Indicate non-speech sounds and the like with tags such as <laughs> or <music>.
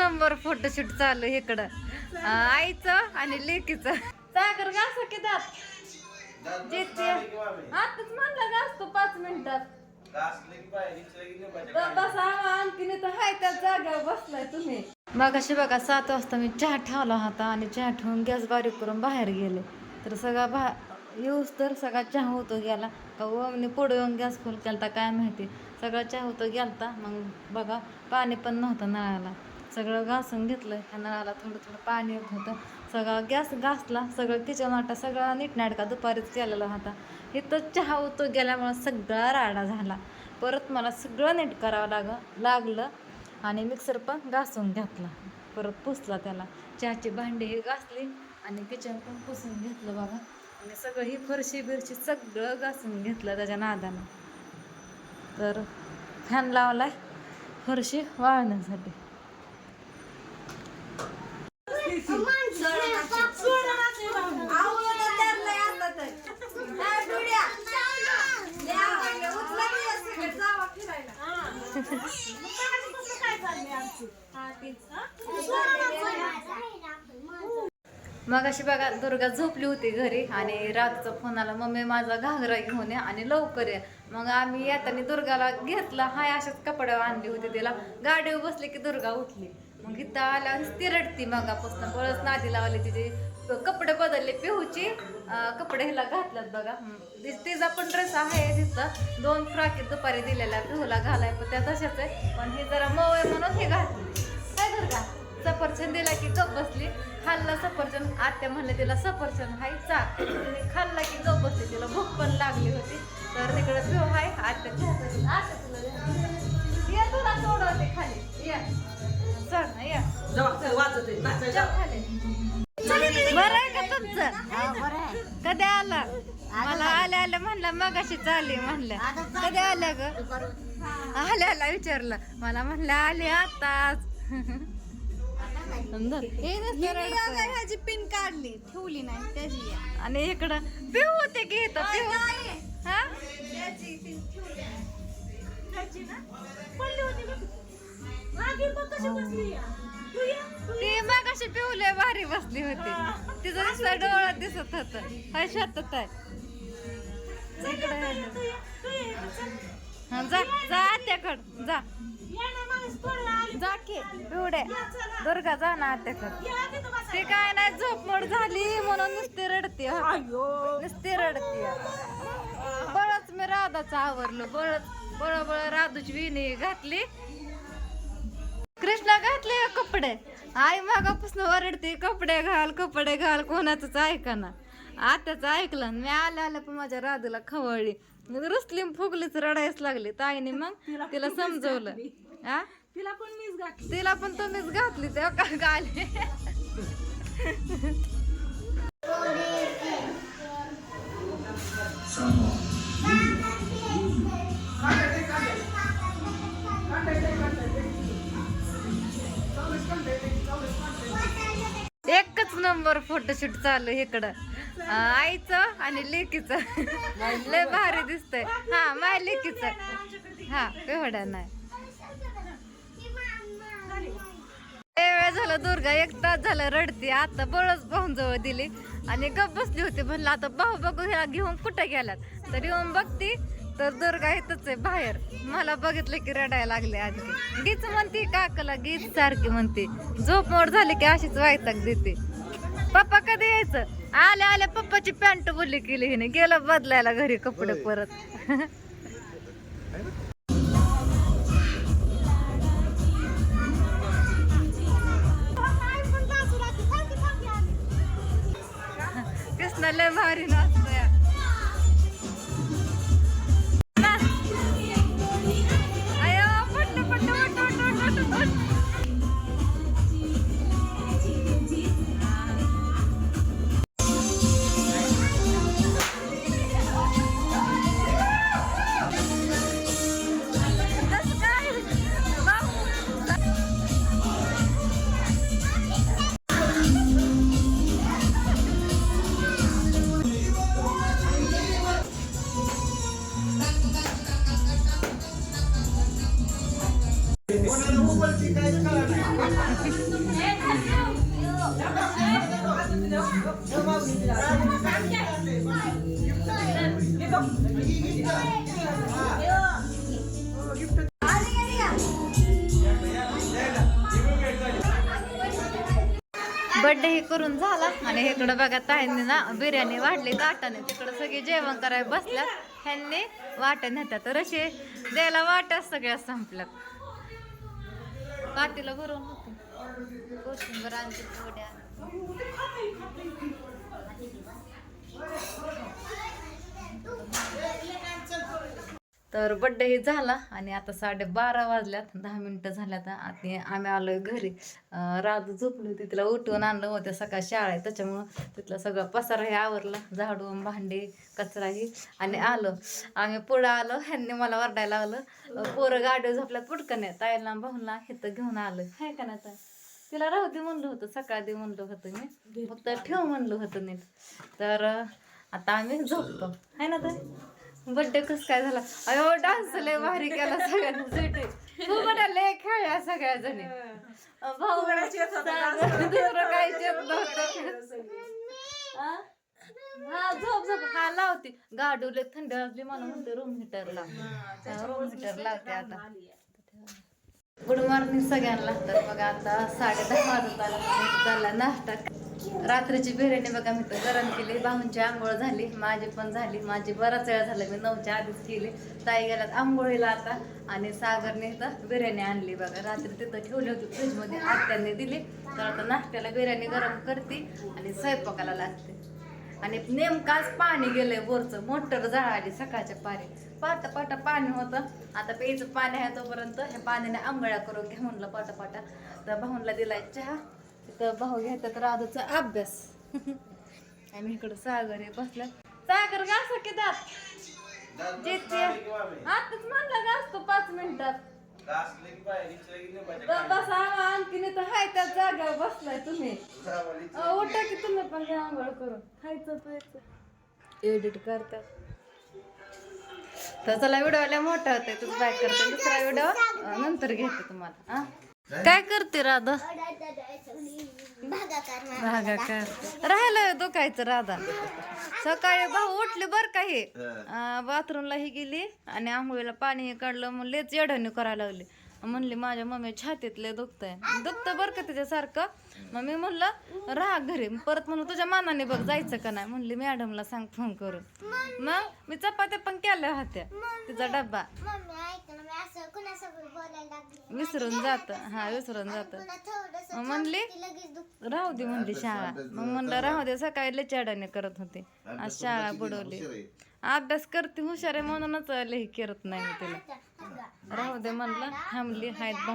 Number photoshoot चालू आहे इकडं. आईचं आणि लेकीचं. सागर घासा की दात. जिथे आताच म्हणलं घास तू पाच मिनिटात. ब- बसा आणखीन इथं हाय त्या बसलाय तुम्ही. मग बघा सात वाजता मी चहा ठेवला होता आणि चहा ठेवून गॅस बारीक करून बाहेर गेले. तर सगळा बा येऊस तर सगळा चहा होतो गेला. का ओमने पुढे येऊन गॅस फुल केलता काय माहिती. सगळा चहा होतो गेलता. मग बघा पाणी पण नव्हतं नळाला. सगळं घासून घेतलं ह्या नळाला थोडं थोडं पाणी येत होतं. सगळा गॅस घासला. सगळं किचन वाटा सगळा नीटनाटका दुपारीच केलेला होता. इथं चहा होतो गेल्यामुळं सगळा राडा झाला. परत मला सगळं नीट करावं लाग लागलं आणि मिक्सर पण घासून घेतला. परत पुसला त्याला. चहाची भांडी ही घासली आणि किचन पण पुसून घेतलं बघा. आणि सगळं ही फरशी बिरशी सगळं घासून घेतलं त्याच्या नादानं. तर फॅन लावलाय फरशी वाळण्यासाठी. मग अशी बघा दुर्गा झोपली होती घरी आणि रातचा फोन आला मम्मी माझा घागरा घेऊन या आणि लवकर या. मग आम्ही येताना दुर्गाला घेतला हाय अशाच कपड्यावर आणली होती तिला. गाडीवर बसली की दुर्गा उठली. मग इथं आल्यावर ती रडती मगापासून बळच नादी लावली तिची. कपडे बदलले पिहूची कपडे हिला घातल्यात बघा. तिचा पण ड्रेस आहे तिथं दोन फ्रॉक दुपारी दिलेल्या पिहूला घालाय पण त्या तशाच आहे पण हे जरा मऊ आहे म्हणून हे घातली. काय दुर्गा सफरचंद दिला की गप बसली. खाल्ला सफरचंद आत्या म्हणले तिला सफरचंद हाय चा. खाल्ला की गप बसली. तिला भूक पण लागली होती. तर तिकडे पिऊ हाय आत्या तुला सोडवते खाली. ये. ना ये. चल खाली. कधी आला? मला आल्या आल्या म्हणलं मग अशी चालली म्हणलं. कधी आल्या ग? आल्या आल्या विचारलं. मला म्हणलं आले आताच. हे. ह्याची पिन काढली. ठेवली नाही त्याची. आणि इकडं पिऊ होते की इथं पिऊ. हा. तू ये, तू ये. ती मग अशी पिवले भारी बसली होती. तिचं नुसतं डोळा दिसत होत. हाय शेतात आहे. हा, जा जा आत्याकड जा. जा की पिवडे दुर्गा जा ना आत्याकड. ते काय नाही झोपमोड झाली म्हणून नुसती रडते. नुसती रडते बळच मी राधाचं आवरलो बळच बळ बळ राधूची विणी घातली. कृष्णा घातले कपडे. आई मागापासून ओरडते कपडे घाल कपडे घाल कोणाचंच ऐका ना. आत्याचं ऐकलं मी आल्या आल्या पण माझ्या राधूला खवळली. मग रुसली फुगलीच रडायच लागली. ताईने मग तिला समजवलं. तिला पण मीच घातली. तिला पण तुम्हीच घातली तेव्हा का गाले <laughs> नंबर फोटोशूट चालू आहे इकडं. आईचं आणि लेकीचं. लय भारी दिसतंय. हा माय लेकीचं. हा एवढा नाही. वेळ झाला दुर्गा एक तास झाला रडती. आता बळच भाऊन जवळ दिली. आणि गप बसली होती. म्हणलं आता भाऊ बघू ह्या घेऊन कुठे गेल्यात तर येऊन बघती. तर दुर्गा इथंच आहे बाहेर. मला बघितलं की रडायला लागले आणखी. गीच म्हणते काकाला गीत सारखी म्हणते. झोप मोड झाली की अशीच वायताक देते. पप्पा कधी यायचं? आल्या आल्या पप्पाची पॅन्ट बोलली केली हिने. गेलं बदलायला घरी कपडे परत. <laughs> कृष्णा लय भारी ना. बड्डे हे करून झाला आणि इकडं बघा ताईंनी ना बिर्याणी वाढली ताटाने तिकडं सगळे जेवण करायला बसल्यात. ह्यांनी वाट्या नेतात. तर असे द्यायला वाट्या सगळ्या संपल्यात. पातीला भरून होते. कोशिंबर आणते. तर बड्डे हे झाला आणि आता साडे बारा वाजल्यात दहा मिनटं झाल्यात. आणि आम्ही आलो घरी. अं, राजू झोपली होती तिला उठवून आणलं होतं सकाळ शाळा आहे त्याच्यामुळं तिथला सगळं पसारा हे आवरला. झाडून भांडे कचराही. आणि आलो. आम्ही पुढं आलो. ह्यांनी मला वरडायला लावलं. पोरं गाड्या झोपल्यात पुटकन आहे ताईला भाऊला तर घेऊन आलं हाय का नाही तिला राहू दे म्हणलं होतं. सकाळ दे म्हणलं होतं मी. फक्त ठेव म्हणलं होतं नीट. तर आता आम्ही झोपतो. आहे ना तर बड्डे कस काय झाला? अयो डान्स लय भारी केला सगळ्यांना. तू म्हणा लय खेळल्या सगळ्या जणी भाऊ दुसरं नव्हतं. हा? हा झोप झोप. हा लावते. गाडूले थंडी वाजली मला म्हणते रूम हिटर लाव रूम हिटर लावते आता. गुड मॉर्निंग सगळ्यांना. तर बघा आता साडे दहा वाजत आला. नाश्ता. रात्रीची बिर्याणी बघा मी तर गरम केली. भाऊंची आंघोळ झाली. माझी पण झाली. माझी बराच वेळ झाला. मी नऊच्या आधीच केली. ताई गेल्यात आंघोळीला आता. आणि सागरने इथं बिर्याणी आणली बघा. रात्री तिथं ठेवली होती. फ्रीजमध्ये आत्याने दिली. तर आता नाश्त्याला बिर्याणी गरम करते आणि स्वयंपाकाला लागते. आणि नेमकाच पाणी गेलंय वरचं. मोटर जळाली सकाळच्या पारी. पाटा पाटा पाणी होतं. आता प्यायचं पाणी आहे तोपर्यंत ह्या पाण्याने आंघोळ्या करून घ्या म्हणलं पाटा पाटा. तर भाऊनला दिलाय चहा. तिथं भाऊ घेतात राधूचा अभ्यास. <laughs> आम्ही इकडं सागर हे बसला सागर घासा की दात. जिथे आताच म्हणला घासतो पाच मिनिटात. बसा आणखीन तर हाय त्या जागा बसलाय तुम्ही. उठा की तुम्ही पण घ्या आंघोळ करून. खायचं प्यायचं एडिट करतात. तर चला व्हिडिओ लय मोठा होते तुझं बॅक करते. दुसरा व्हिडिओ नंतर घेते तुम्हाला हा? काय करते राधा? भागा कर. राहिलं दुखायचं राधा. सकाळी भाऊ उठले बर काही बाथरूमला ही. गेली आणि आंघोळीला पाणी काढलं मग लेच येडणी करायला लागली. म्हणली माझ्या मम्मी छातीतले दुखतंय. दुखतं बरं का त्याच्यासारखं मग मी म्हणलं राहा घरी. परत म्हणून तुझ्या मानाने बघ जायचं का नाही? म्हणली मॅडमला सांग फोन करून. मग मी चपात्या पण केल्या होत्या तिचा डब्बा. विसरून जात. हा विसरून जात. मग म्हणली लगेच दुख राहू दे म्हणली शाळा. मग म्हणलं राहू दे सकाळी लचाडाने करत होते. आज शाळा बुडवली. अभ्यास करते हुशार आहे म्हणूनच लई करत नाही मी तिला. राहू दे म्हणलं थांबली हायत